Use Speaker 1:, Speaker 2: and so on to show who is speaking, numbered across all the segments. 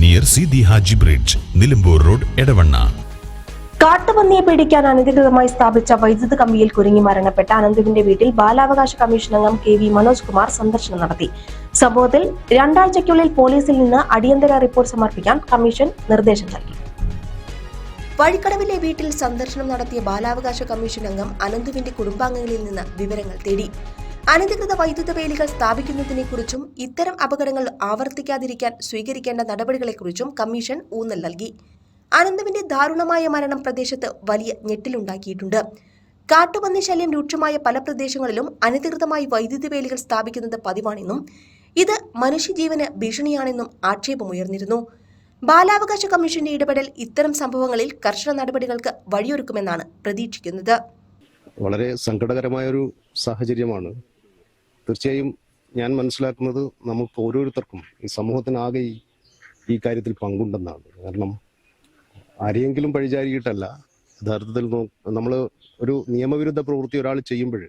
Speaker 1: near Sidi Haji bridge Nilambur road Edavanna
Speaker 2: കാട്ടുപന്നിയെ പേടിക്കാൻ അനധികൃതമായി സ്ഥാപിച്ച വൈദ്യുത കമ്പിയിൽ കുരുങ്ങി മരണപ്പെട്ട അനന്തുവിന്റെ വീട്ടിൽ ബാലാവകാശ കമ്മീഷൻ അംഗം കെ വി മനോജ് കുമാർ സന്ദർശനം നടത്തി. സംഭവത്തിൽ രണ്ടാഴ്ചയ്ക്കുള്ളിൽ പോലീസിൽ നിന്ന് അടിയന്തര റിപ്പോർട്ട് സമർപ്പിക്കാൻ കമ്മീഷൻ നിർദ്ദേശം നൽകി.
Speaker 3: വഴിക്കടവിലെ വീട്ടിൽ സന്ദർശനം നടത്തിയ ബാലാവകാശ കമ്മീഷൻ അംഗം അനന്തുവിന്റെ കുടുംബാംഗങ്ങളിൽ നിന്ന് വിവരങ്ങൾ തേടി. അനധികൃത വൈദ്യുത വേലികൾ സ്ഥാപിക്കുന്നതിനെക്കുറിച്ചും ഇത്തരം അപകടങ്ങൾ ആവർത്തിക്കാതിരിക്കാൻ സ്വീകരിക്കേണ്ട നടപടികളെക്കുറിച്ചും കമ്മീഷൻ ഊന്നൽ നൽകി. അനന്തവിന്റെ ദാരുണമായ മരണം പ്രദേശത്ത് വലിയ ഞെട്ടിലുണ്ടാക്കിയിട്ടുണ്ട്. കാട്ടുപന്നി ശല്യം രൂക്ഷമായ പല പ്രദേശങ്ങളിലും അനധികൃതമായി വൈദ്യുത വേലികൾ സ്ഥാപിക്കുന്നത് പതിവാണെന്നും ഇത് മനുഷ്യജീവന് ഭീഷണിയാണെന്നും ആക്ഷേപമുയർന്നിരുന്നു. ബാലാവകാശ കമ്മീഷന്റെ ഇടപെടൽ ഇത്തരം സംഭവങ്ങളിൽ കർശന നടപടികൾക്ക് വഴിയൊരുക്കുമെന്നാണ് പ്രതീക്ഷിക്കുന്നത്.
Speaker 4: വളരെ സങ്കടകരമായ ഒരു സാഹചര്യമാണ് തീർച്ചയായും ഞാൻ മനസ്സിലാക്കുന്നത് നമുക്ക് ഓരോരുത്തർക്കും ഈ സമൂഹത്തിനാകെ ഈ കാര്യത്തിൽ പങ്കുണ്ടെന്നാണ്. കാരണം ആരെയെങ്കിലും പഴിചാരിയിട്ടല്ല യഥാർത്ഥത്തിൽ നമ്മൾ ഒരു നിയമവിരുദ്ധ പ്രവൃത്തി ഒരാൾ ചെയ്യുമ്പോൾ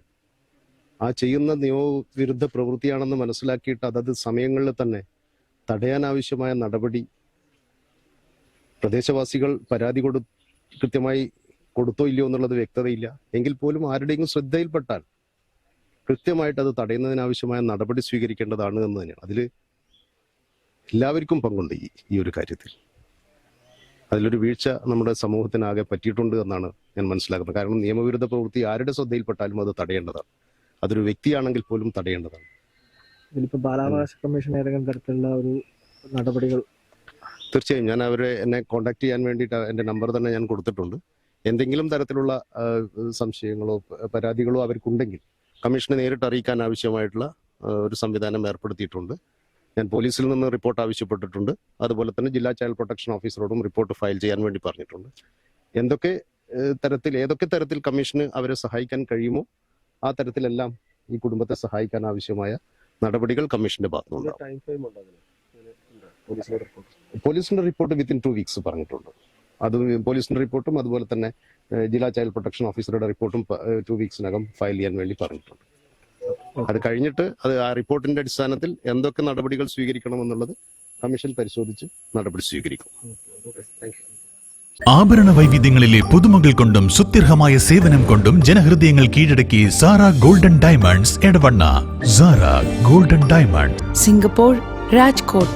Speaker 4: ആ ചെയ്യുന്ന നിയമവിരുദ്ധ പ്രവൃത്തിയാണെന്ന് മനസ്സിലാക്കിയിട്ട് അതത് സമയങ്ങളിൽ തന്നെ തടയാൻ ആവശ്യമായ നടപടി പ്രദേശവാസികൾ പരാതി കൊടു കൃത്യമായി കൊടുത്തോ ഇല്ലയോ എന്നുള്ളത് വ്യക്തതയില്ല. എങ്കിൽ പോലും ആരുടെയെങ്കിലും ശ്രദ്ധയിൽപ്പെട്ടാൽ കൃത്യമായിട്ട് അത് തടയുന്നതിനാവശ്യമായ നടപടി സ്വീകരിക്കേണ്ടതാണ് എന്ന് തന്നെയാണ്. അതിൽ എല്ലാവർക്കും പങ്കുണ്ട് ഈ ഈ ഒരു കാര്യത്തിൽ. അതിലൊരു വീഴ്ച നമ്മുടെ സമൂഹത്തിനാകെ പറ്റിയിട്ടുണ്ട് എന്നാണ് ഞാൻ മനസ്സിലാക്കുന്നത്. കാരണം നിയമവിരുദ്ധ പ്രവൃത്തി ആരുടെ ശ്രദ്ധയിൽപ്പെട്ടാലും അത് തടയേണ്ടതാണ്. അതൊരു വ്യക്തിയാണെങ്കിൽ പോലും തടയേണ്ടതാണ്.
Speaker 5: ഇതിലിപ്പോ ബാലാവകാശ കമ്മീഷൻ ഏതെങ്കിലും തരത്തിലുള്ള ഒരു നടപടികൾ
Speaker 4: തീർച്ചയായും ഞാൻ അവരെ എന്നെ കോൺടാക്ട് ചെയ്യാൻ വേണ്ടിയിട്ട് എന്റെ നമ്പർ തന്നെ ഞാൻ കൊടുത്തിട്ടുണ്ട്. എന്തെങ്കിലും തരത്തിലുള്ള സംശയങ്ങളോ പരാതികളോ അവർക്കുണ്ടെങ്കിൽ കമ്മീഷനെ നേരിട്ട് അറിയിക്കാൻ ആവശ്യമായിട്ടുള്ള ഒരു സംവിധാനം ഏർപ്പെടുത്തിയിട്ടുണ്ട്. ഞാൻ പോലീസിൽ നിന്ന് റിപ്പോർട്ട് ആവശ്യപ്പെട്ടിട്ടുണ്ട്. അതുപോലെ തന്നെ ജില്ലാ ചൈൽഡ് പ്രൊട്ടക്ഷൻ ഓഫീസറോടും റിപ്പോർട്ട് ഫയൽ ചെയ്യാൻ വേണ്ടി പറഞ്ഞിട്ടുണ്ട്. എന്തൊക്കെ തരത്തിൽ ഏതൊക്കെ തരത്തിൽ കമ്മീഷന് അവരെ സഹായിക്കാൻ കഴിയുമോ ആ തരത്തിലെല്ലാം ഈ കുടുംബത്തെ സഹായിക്കാൻ ആവശ്യമായ നടപടികൾ കമ്മീഷന്റെ ഭാഗത്തുനിന്നുണ്ടാവും.
Speaker 5: പോലീസിന്റെ റിപ്പോർട്ട്
Speaker 4: വിത്തിൻ ടു വീക്സ് പറഞ്ഞിട്ടുണ്ട്. അത് പോലീസിന്റെ റിപ്പോർട്ടും അതുപോലെ തന്നെ ജില്ലാ ചൈൽഡ് പ്രൊട്ടക്ഷൻ ഓഫീസറുടെ റിപ്പോർട്ടും ടു വീക്സിനകം ഫയൽ ചെയ്യാൻ വേണ്ടി പറഞ്ഞിട്ടുണ്ട്. അത് കഴിഞ്ഞിട്ട് അത് ആ റിപ്പോർട്ടിന്റെ അടിസ്ഥാനത്തിൽ എന്തൊക്കെ നടപടികൾ സ്വീകരിക്കണമെന്നുള്ളത് കമ്മീഷൻ പരിശോധിച്ച് നടപടി സ്വീകരിക്കും.
Speaker 1: ആഭരണ വൈവിധ്യങ്ങളിലെ പുതുമകൾ കൊണ്ടും സുത്യർഹമായ സേവനം കൊണ്ടും ജനഹൃദയങ്ങൾ കീഴടക്കി Sara golden diamonds Edavanna. Sara golden diamond.
Speaker 6: Singapore Rajkot.